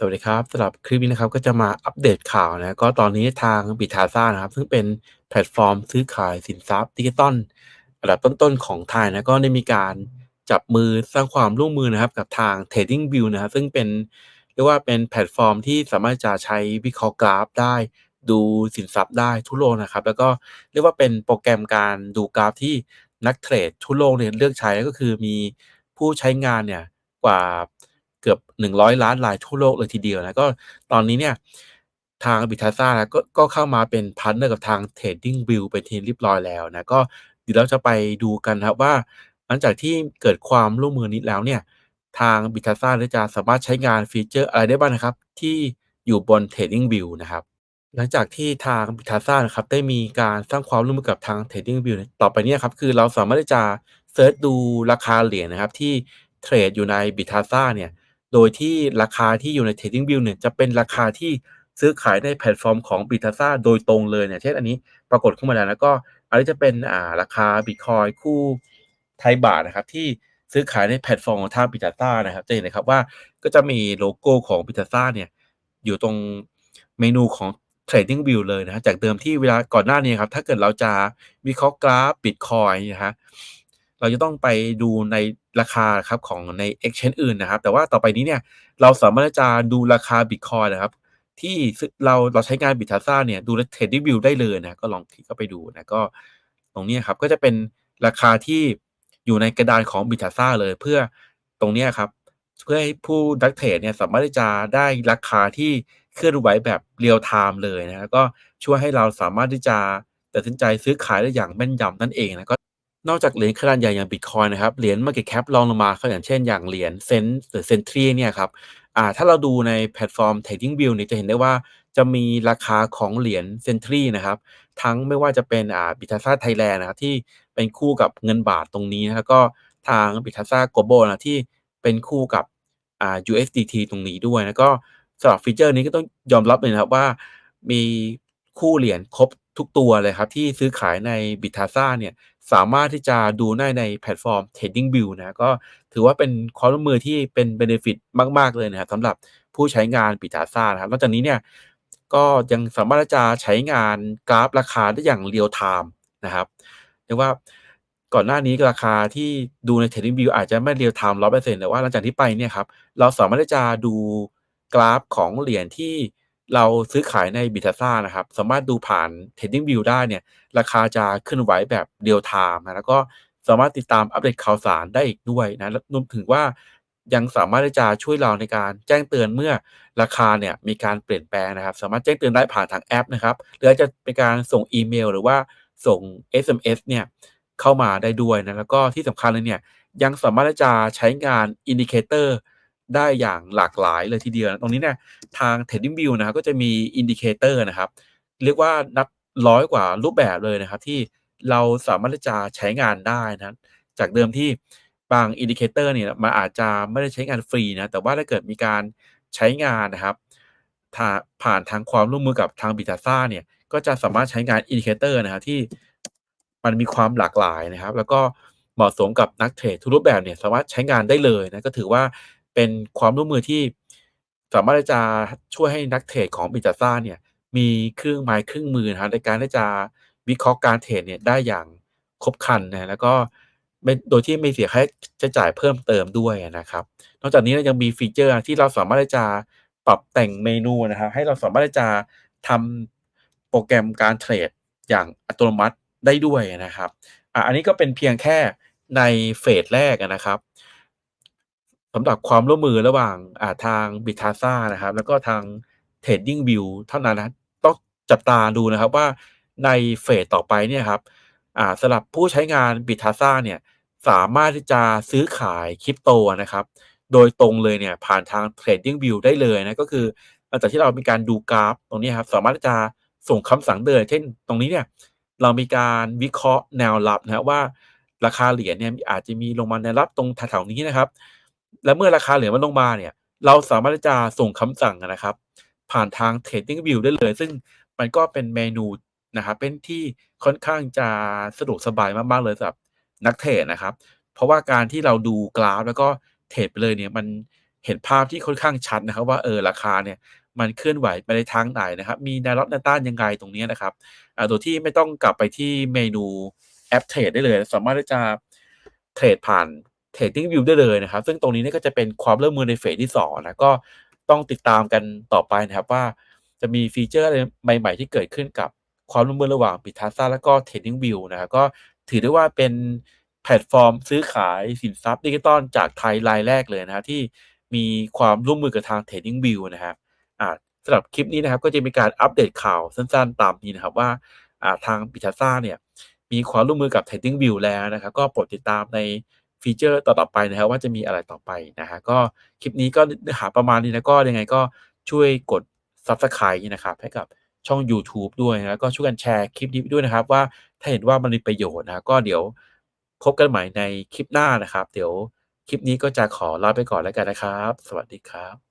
สวัสดีครับสำหรับคลิปนี้นะครับก็จะมาอัปเดตข่าวนะก็ตอนนี้ทาง Bitasa นะครับ ซึ่งเป็นแพลตฟอร์มซื้อขายสินทรัพย์ดิจิทัลอันดับต้นๆของไทยนะก็ได้มีการจับมือสร้างความร่วมมือนะครับ กับทาง TradingView นะครับซึ่งเป็นเรียกว่าเป็นแพลตฟอร์มที่สามารถจะใช้วิเคราะห์กราฟได้ ดูสินทรัพย์ได้ทั่วโลกนะครับ แล้วก็เรียกว่าเป็นโปรแกรมการดูกราฟที่นักเทรดทั่วโลกเนี่ยเลือกใช้ก็คือมีผู้ใช้งานเนี่ยกว่า กือบ 100 ล้านรายทั่วโลกเลยทีเดียวนะก็ตอนนี้เนี่ยทาง Bitasa นะก็ก็เข้ามาเป็นพาร์ตเนอร์กับทาง TradingView เป็นทีเรียบร้อยแล้วนะก็เดี๋ยวเราจะไปดูกันครับว่า หลังจากที่เกิดความร่วมมือนี้แล้วเนี่ยทาง Bitasa เนี่ยจะสามารถใช้งานฟีเจอร์อะไรได้บ้างนะครับ ที่อยู่บน TradingView นะครับหลังจากที่ทาง Bitasa นะครับได้มีการสร้างความร่วมมือกับทาง TradingView ต่อไปเนี่ยครับคือเราสามารถที่จะเซิร์ชดูราคาเหรียญนะครับที่เทรดอยู่ใน Bitasa เนี่ย โดยที่ราคาที่อยู่ใน TradingView เนี่ยจะเป็นราคาที่ซื้อขายในแพลตฟอร์มของ Bitasa โดยตรงเลยเนี่ยเช่นอันนี้ปรากฏขึ้นมาแล้วแล้วก็อันนี้จะเป็นอ่าราคา Bitcoin คู่ไทยบาทนะครับที่ซื้อขายในแพลตฟอร์มของทาง Bitasa นะครับจะเห็นนะครับว่าก็จะมีโลโก้ของ Bitasa เนี่ยอยู่ตรงเมนูของ Trading View เลยนะจากเดิมที่เวลาก่อนหน้านี้ครับถ้าเกิดเราจะวิเคราะห์กราฟ Bitcoin นะฮะ เราจะต้องไปดูในราคาครับของใน Exchange อื่นนะครับ แต่ว่าต่อไปนี้เนี่ยเราสามารถจะดูราคา Bitcoin นะครับ ที่เราเราใช้งาน Bitasa เนี่ยดูใน Trading View ได้เลยนะก็ลองคลิกเข้าไปดูนะก็ตรงนี้ครับก็จะเป็นราคาที่อยู่ในกระดานของ Bitasa เลยเพื่อตรงนี้ครับเพื่อให้ผู้ดักเทรดเนี่ยสามารถที่จะได้ราคาที่เคลื่อนไหวแบบเรียลไทม์เลยนะก็ช่วยให้เราสามารถที่จะตัดสินใจซื้อขายได้อย่างแม่นยำนั่นเองนะก็ นอกจากเหรียญขนาดใหญ่อย่าง Bitcoin นะครับ เหรียญ Market Cap รองลงมาก็อย่างเช่น อย่างเหรียญเซนหรือเซนทรีเนี่ยครับอ่าถ้าเราดูในแพลตฟอร์ม TradingView เนี่ยจะเห็นได้ว่าจะมีราคาของเหรียญเซนทรีนะครับ ทั้งไม่ว่าจะเป็นอ่าบิทัสซาไทยแลนด์นะครับที่เป็นคู่กับเงินบาทตรงนี้นะครับก็ทางบิทัสซาโกลบอลนะที่เป็นคู่กับอ่า USDT ตรงนี้ด้วยแล้วก็สำหรับฟีเจอร์นี้ก็ต้องยอมรับเลยนะครับว่ามีคู่เหรียญครบทุกตัวเลยครับที่ซื้อขายในบิทัสซาเนี่ย สามารถที่จะดูได้ในแพลตฟอร์ม TradingView นะก็ถือว่าเป็นความร่วมมือที่เป็นเบนฟิตมากๆเลยนะครับสำหรับผู้ใช้งานบิทัสซานะครับนอกจากนี้เนี่ยก็ยังสามารถจะใช้งานกราฟราคาได้อย่างเรียลไทม์นะครับเรียกว่าก่อนหน้านี้ราคาที่ดูใน TradingView อาจจะไม่เรียลไทม์ร้อยเปอร์เซ็นต์แต่ว่าหลังจากที่ไปเนี่ยครับเราสามารถที่จะดูกราฟของเหรียญที่ เราซื้อขายในบิทัสซานะครับ สามารถดูผ่าน TradingView ได้เนี่ย ราคาจะเคลื่อนไหวแบบเรียลไทม์นะ แล้วก็สามารถติดตามอัปเดตข่าวสารได้อีกด้วยนะรวมถึงว่ายังสามารถที่จะช่วยเราในการแจ้งเตือนเมื่อราคาเนี่ยมีการเปลี่ยนแปลงนะครับ สามารถแจ้งเตือนได้ผ่านทางแอปนะครับ หรือจะเป็นการส่งอีเมล หรือว่าส่ง SMS เนี่ยเข้ามาได้ด้วยนะ แล้วก็ที่สำคัญเลยเนี่ยยังสามารถที่จะใช้งานอินดิเคเตอร์ ได้อย่างหลากหลายเลยทีเดียวตรงนี้เนี่ยทาง TradingView นะครับก็จะมีอินดิเคเตอร์นะครับ เรียกว่านับร้อยกว่ารูปแบบเลยนะครับ ที่เราสามารถจะใช้งานได้นะจากเดิมที่บางอินดิเคเตอร์เนี่ยมันอาจจะไม่ได้ใช้งานฟรีนะแต่ว่าถ้าเกิดมีการใช้งานนะครับผ่านทางความร่วมมือกับทางบิตาซ่าเนี่ยก็จะสามารถใช้งานอินดิเคเตอร์นะครับที่มันมีความหลากหลายนะครับ แล้วก็เหมาะสมกับนักเทรดทุกรูปแบบเนี่ยสามารถใช้งานได้เลยนะก็ถือว่า เป็นความร่วมมือที่สามารถจะช่วยให้นักเทรดของบิตาซ่าเนี่ยมีเครื่องไม้เครื่องมือนะในการที่จะวิเคราะห์การเทรดเนี่ยได้อย่างครบครันนะแล้วก็โดยที่ไม่เสียค่าใช้จ่ายเพิ่มเติมด้วยนะครับ นอกจากนี้ยังมีฟีเจอร์ที่เราสามารถจะปรับแต่งเมนูนะครับให้เราสามารถจะทำโปรแกรมการเทรดอย่างอัตโนมัติได้ด้วยนะครับ อันนี้ก็เป็นเพียงแค่ในเฟสแรกนะครับ สำหรับความร่วมมือระหว่างาทาง b i t a s a นะครับ แล้วก็ทาง Trading View เท่านั้นนะต้องจับตาดูนะครับว่า ในเฟสต่อไปเนี่ยครับ อ่า สำหรับผู้ใช้งาน b i t a s a เนี่ย สามารถที่จะซื้อขายคริปโตนะครับ โดยตรงเลยเนี่ย ผ่านทาง Trading View ได้เลยนะ ก็คือหลังจากที่เรามีการดูกราฟตรงนี้ครับ สามารถที่จะส่งคำสั่งเดิน เช่น ตรงนี้เนี่ย เรามีการวิเคราะห์แนวรับนะว่า ราคาเหรียญเนี่ยอาจจะมีลงมาแนวรับตรงแถว ๆ นี้นะครับ และเมื่อราคาเหรียญมันลงมาเนี่ย เราสามารถที่จะส่งคำสั่งนะครับ ผ่านทาง Trading View ได้เลย ซึ่งมันก็เป็นเมนูนะครับเป็นที่ค่อนข้างจะสะดวกสบายมากๆเลยสำหรับนักเทรดนะครับ เพราะว่าการที่เราดูกราฟ แล้วก็เทรดไปเลยเนี่ยมันเห็นภาพที่ค่อนข้างชัดนะครับ ว่าเออราคาเนี่ยมันเคลื่อนไหวไปในทางไหนนะครับ มีแนวรับแนวต้านยังไงตรงนี้นะครับโดยที่ไม่ต้องกลับไปที่เมนูแอปเทรดได้เลย สามารถที่จะเทรดผ่าน TradingView ได้เลยนะครับ ซึ่งตรงนี้เนี่ยก็จะเป็นความร่วมมือในเฟสที่2นะก็ต้องติดตามกันต่อไปนะครับว่าจะมีฟีเชอร์อะไรใหม่ ๆ ที่เกิดขึ้นกับความร่วมมือระหว่าง Bittasa แล้วก็ TradingView นะครับก็ถือได้ว่าเป็นแพลตฟอร์มซื้อขายสินทรัพย์ดิจิทัลจากไทยรายแรกเลยนะครับที่มีความร่วมมือกับทาง TradingView นะครับสำหรับคลิปนี้นะครับก็จะมีการอัปเดตข่าวสั้นๆ ตามนี้นะครับว่าทาง Bittasa เนี่ยมีความร่วมมือกับ TradingView แล้วนะครับก็โปรดติดตามใน ฟีเจอร์ต่อๆไปนะครับว่าจะมีอะไรต่อไปนะครับก็คลิปนี้ก็เนื้อหาประมาณนี้นะก็ยังไงก็ช่วยกด Subscribe นะครับให้กับช่องยูทูบด้วยนะแล้วก็ช่วยกันแชร์คลิปนี้ด้วยนะครับ ว่าถ้าเห็นว่ามันมีประโยชน์นะก็เดี๋ยวพบกันใหม่ในคลิปหน้านะครับ เดี๋ยวคลิปนี้ก็จะขอลาไปก่อนแล้วกันนะครับ สวัสดีครับ